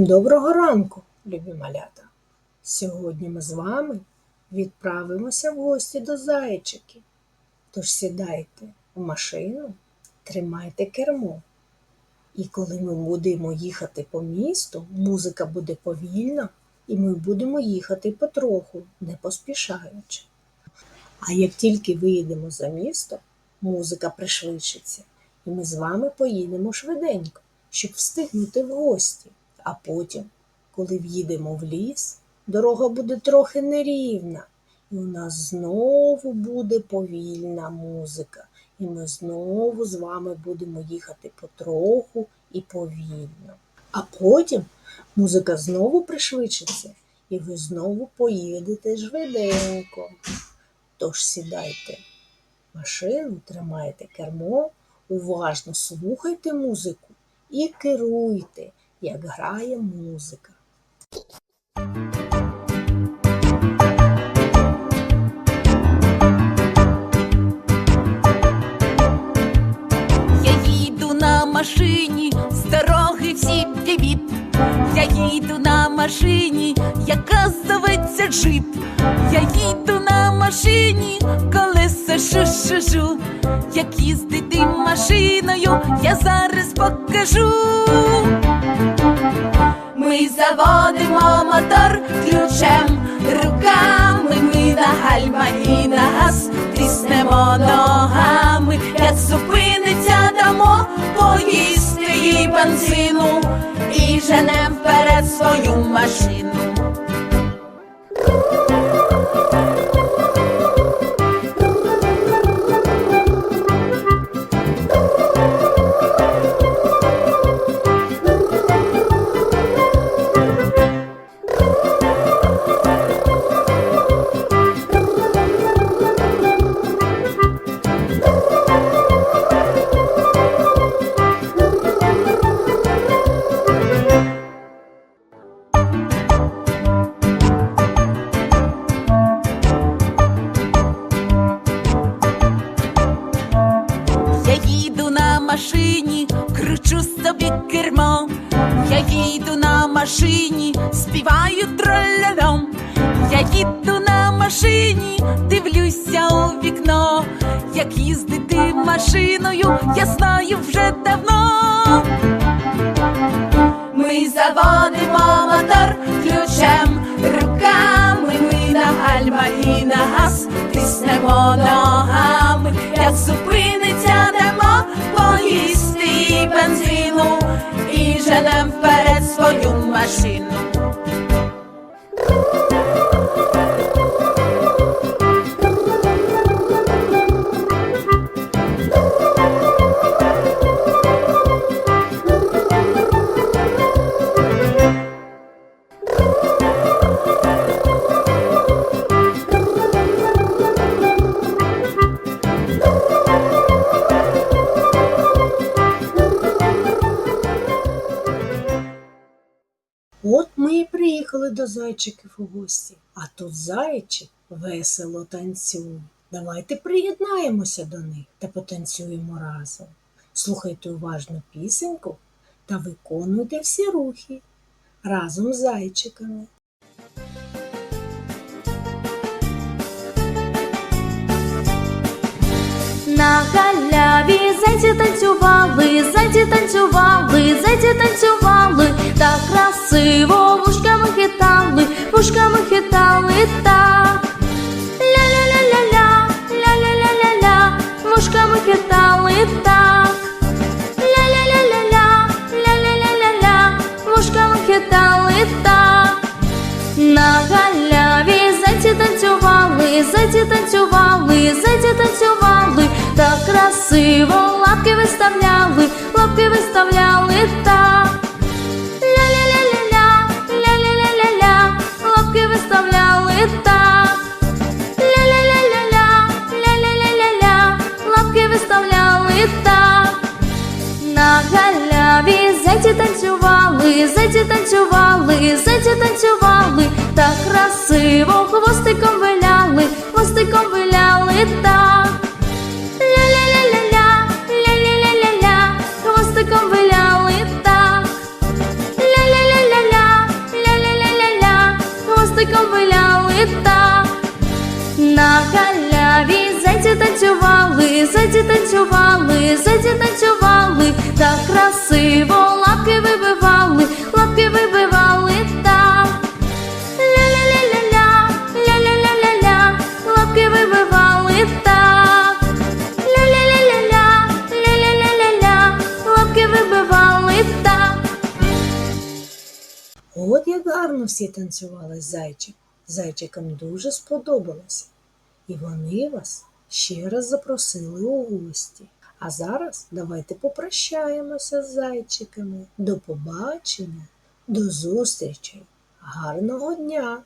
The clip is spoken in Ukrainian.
Доброго ранку, любі малята! Сьогодні ми з вами відправимося в гості до зайчиків. Тож сідайте в машину, тримайте кермо. І коли ми будемо їхати по місту, музика буде повільна, і ми будемо їхати потроху, не поспішаючи. А як тільки виїдемо за місто, музика пришвидшиться, і ми з вами поїдемо швиденько, щоб встигнути в гості. А потім, коли в'їдемо в ліс, дорога буде трохи нерівна, і у нас знову буде повільна музика, і ми знову з вами будемо їхати потроху і повільно. А потім музика знову пришвидшиться, і ви знову поїдете швиденько. Тож сідайте машину, тримайте кермо, уважно слухайте музику і керуйте як грає музика. Я їду на машині, з дороги всі привіт. Я їду на машині, яка зветься джип. Я їду на машині, колеса шу-шу-шу. Як їздити машиною, я зараз покажу. Ми заводимо мотор ключем руками, ми на гальма і на газ тиснемо ногами, як зупиниться дамо, поїсти їй бензину і женем вперед свою машину. Машині, співаю тролялем. Я їду на машині, дивлюся у вікно. Як їздити машиною, я знаю вже давно. Ми заводимо мотор ключем руками, ми на гальма і на газ тиснемо ногами, як зупиниться дамо, поїсти бензину і женем вперед свою машину. От ми і приїхали до зайчиків у гості, а тут зайчик весело танцює. Давайте приєднаємося до них та потанцюємо разом. Слухайте уважно пісеньку та виконуйте всі рухи разом з зайчиками. На галяві зайці танцювали, зайці танцювали, зайці танцювали, красиво вушками хитали, вушками хитали так. Ля-ля-ля-ля-ля, ля-ля-ля-ля-ля, вушками хитали так. Ля-ля-ля-ля-ля, ля-ля-ля-ля-ля, вушками хитали так. На галяві зайці танцювали, зайці танцювали, зайці танцювали, так красиво лапки виставляли, лапки виставляли зайці танцювали, зайці танцювали, так красиво хвостиком виляли, хвостиком виляли так. ляля, ля-ля-ля-ля-ля, хвостиком виляли так. Ля-ля-ля-ля-ля, ля-ля-ля-ля-ля, хвостиком виляли так. На халяві зайці танцювали, зайці танцювали, зайці танцювали, так красиво лапки вибирали. От як гарно всі танцювали зайчик. Зайчикам дуже сподобалося. І вони вас ще раз запросили у гості. А зараз давайте попрощаємося з зайчиками. До побачення, до зустрічі. Гарного дня!